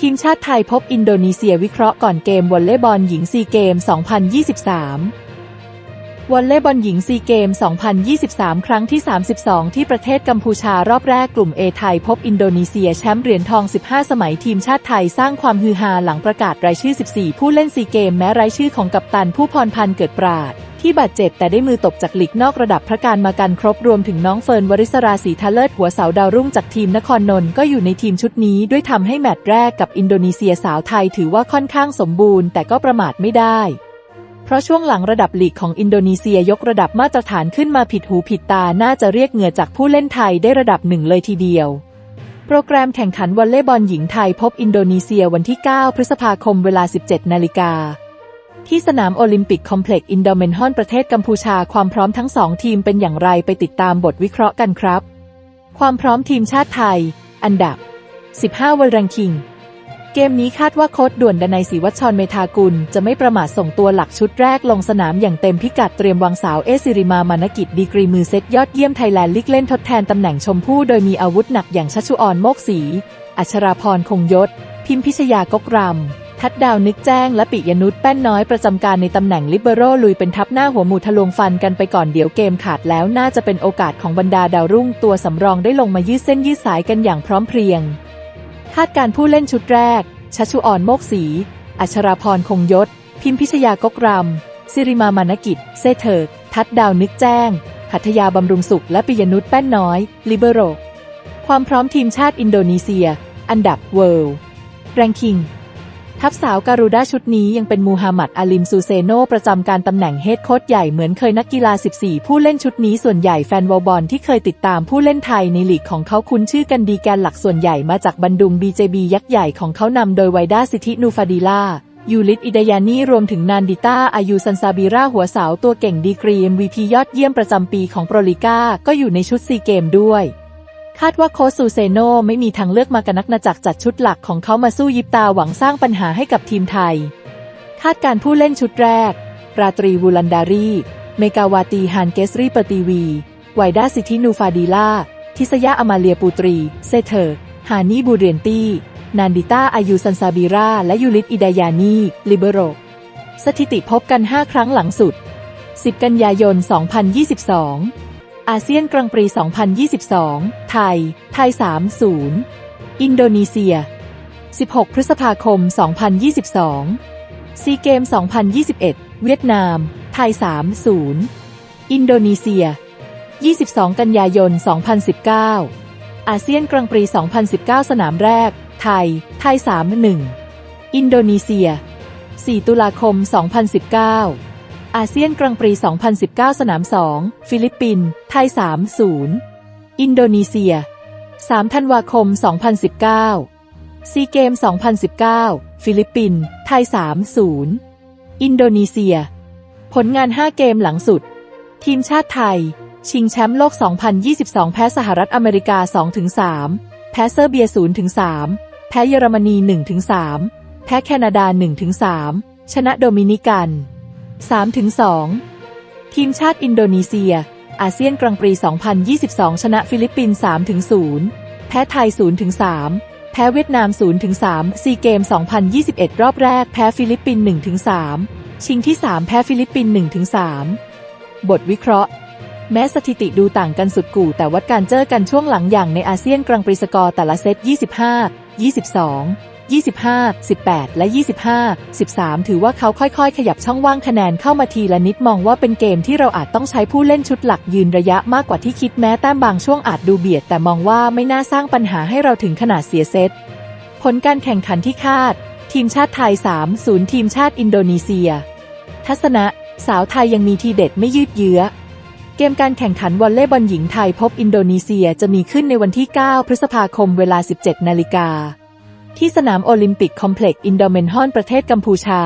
ทีมชาติไทยพบอินโดนีเซียวิเคราะห์ก่อนเกมวอลเลย์บอลหญิงซีเกม 2023 วอลเลย์บอลหญิงซีเกม 2023 ครั้งที่ 32 ที่ประเทศกัมพูชารอบแรกกลุ่ม A ไทยพบอินโดนีเซียแชมป์เหรียญทอง 15 สมัยทีมชาติไทยสร้างความฮือฮาหลังประกาศรายชื่อ 14 ผู้เล่นซีเกมแม้รายชื่อของกัปตันผู้พรพันธ์เกิดปราด ที่บาดเจ็บแต่ได้มือตกจากหลีกนอกระดับพระการมากันครบรวมถึงน้องเฟิร์นวริศราศรีทะเลิศหัวเสาดาวรุ่งจากทีมนครนนท์ก็อยู่ในทีมชุดนี้ด้วยทำให้แมตช์แรกกับอินโดนีเซียสาวไทยถือว่าค่อนข้างสมบูรณ์แต่ก็ประมาทไม่ได้ เพราะช่วงหลังระดับลีกของอินโดนีเซียยกระดับมาตรฐานขึ้นมาผิดหูผิดตาน่าจะเรียกเหงื่อจากผู้เล่นไทยได้ระดับหนึ่งเลยทีเดียว โปรแกรมแข่งขันวอลเลย์บอลหญิงไทยพบอินโดนีเซียวันที่ 9 พฤษภาคมเวลา 17 นาฬิกาที่สนามโอลิมปิกคอมเพล็กซ์อินโดเมนฮอนประเทศกัมพูชาความพร้อมทั้งสองทีมเป็นอย่างไรไปติดตามบทวิเคราะห์กันครับ ความพร้อมทีมชาติไทย อันดับ 15 วันรังคิง เกมนี้คาดว่าโค้ชด่วนดนัยศรีวัชรเมธากุล จะไม่ประมาทส่งตัวหลักชุดแรกลงสนามอย่างเต็มพิกัดเตรียมวางสาวเอซิริมามานกิจดีกรีมือเซตยอดเยี่ยมไทยแลนด์ลิกเล่นทดแทนตำแหน่งชมพู่โดยมีอาวุธหนักอย่างชัชชุออนโมกศรีอัชราพรคงยศ พิมพิชยากกรำทัดดาวนึกแจ้งและปิยนุชแป้นน้อยประจำการในตำแหน่งลิเบโรลุยเป็นทัพหน้าหัวหมูทะลวงฟันกันไปก่อนเดี๋ยวเกมขาดแล้วน่าจะเป็นโอกาสของบรรดาดาวรุ่งตัวสำรองได้ลงมายืดเส้นยืดสายกันอย่างพร้อมเพรียง คาดการผู้เล่นชุดแรก ชัชชุออนโมกศรีอัชราพรคงยศ พิมพิชยากกรำสิริมามานกิจ เซเถิก ทัดดาวนึกแจ้ง หัตยาบำรุงสุข และปิยนุชแป้นน้อย ลิเบโร ความพร้อมทีมชาติอินโดนีเซีย อันดับเวิลด์แรงคิง ทัพสาวการูด้าชุดนี้ยังเป็นมูฮัมหมัดอาลิมซูเซโนประจำการตำแหน่งเฮดโค้ชใหญ่เหมือนเคยนักกีฬา 14 ผู้เล่นชุดนี้ส่วนใหญ่แฟนวอลบอลที่เคยติดตามผู้เล่นไทยในลีกของเขาคุ้นชื่อกันดีแกนหลักส่วนใหญ่มาจากบันดุง BJB ยักษ์ใหญ่ของเขานำโดยไวด้าสิทธินูฟาดีลายูริตอิดายานีรวมถึงนานดิต้าอายุซันซาบิราหัวสาวตัวเก่งดีกรี MVP ยอดเยี่ยมประจำปีของโปรลิก้าก็อยู่ในชุดซีเกมด้วย คาดว่าโค้ชซูเซโนไม่มีทางเลือกมากันนักนาจักรจัดชุดหลักของเขามาสู้ยิบตาหวังสร้างปัญหาให้กับทีมไทย คาดการผู้เล่นชุดแรก ราตรีวูลันดารี เมกาวาตีฮานเกสรีปตีวีไวด้าสิทธินูฟาดีล่า ทิสยาอมาเลียปูตรี เซเธอร์ฮานีบูเรียนตี้นานดิต้าอายุซันซาบิรา และยูริตอิดายานี ลิเบโร สถิติพบกัน 5 ครั้งหลังสุด 10 กันยายน 2022 อาเซียนกรังปรี 2022 ไทย ไทย 30 อินโดนีเซีย 16 พฤษภาคม 2022 ซีเกม 2021 เวียดนาม ไทย 30 อินโดนีเซีย 22 กันยายน 2019 อาเซียนกรังปรี 2019 สนามแรก ไทย ไทย 31 อินโดนีเซีย 4 ตุลาคม 2019 อาเซียนกรังปรี2019 สนาม 2 ฟิลิปปินส์ ไทย 30 อินโดนีเซีย 3 ธันวาคม 2019 ซีเกม 2019 ฟิลิปปินส์ ไทย 30 อินโดนีเซีย ผลงาน 5 เกมหลังสุด ทีมชาติไทย ชิงแชมป์โลก 2022 แพ้สหรัฐอเมริกา 2-3 แพ้เซอร์เบีย 0-3 แพ้เยอรมนี 1-3 แพ้แคนาดา 1-3 ชนะโดมินิกัน 3-2 ทีมชาติอินโดนีเซีย อาเซียนกรังปรี 2022 ชนะฟิลิปปินส์3-0 แพ้ไทย 0-3 แพ้เวียดนาม 0-3 ซีเกม 2021 รอบแรก แพ้ฟิลิปปินส์1-3 ชิงที่ 3 แพ้ฟิลิปปินส์1-3 บทวิเคราะห์แม้สถิติดูต่างกันสุดกู่แต่วัดการเจอกันช่วงหลังอย่างในอาเซียนกรังปรีสกอร์แต่ละเซต 25 22 25 18 และ 25 13 ถือว่าเขาค่อยๆ ขยับช่องว่างคะแนนเข้ามาทีละนิดมองว่าเป็นเกมที่เราอาจต้องใช้ผู้เล่นชุดหลักยืนระยะมากกว่าที่คิดแม้แต้มบางช่วงอาจดูเบียด แต่มองว่าไม่น่าสร้างปัญหาให้เราถึงขนาดเสียเซต ผลการแข่งขันที่คาด ทีมชาติไทย 3 0 ทีมชาติอินโดนีเซีย ทัศนะ สาวไทยยังมีทีเด็ดไม่ยืดเยื้อเกมการแข่งขันวอลเลย์บอลหญิงไทยพบอินโดนีเซียจะมีขึ้นในวันที่ 9 พฤษภาคมเวลา 17 นาฬิกา ที่สนามโอลิมปิกคอมเพล็กซ์อินโดเมนฮอนประเทศกัมพูชา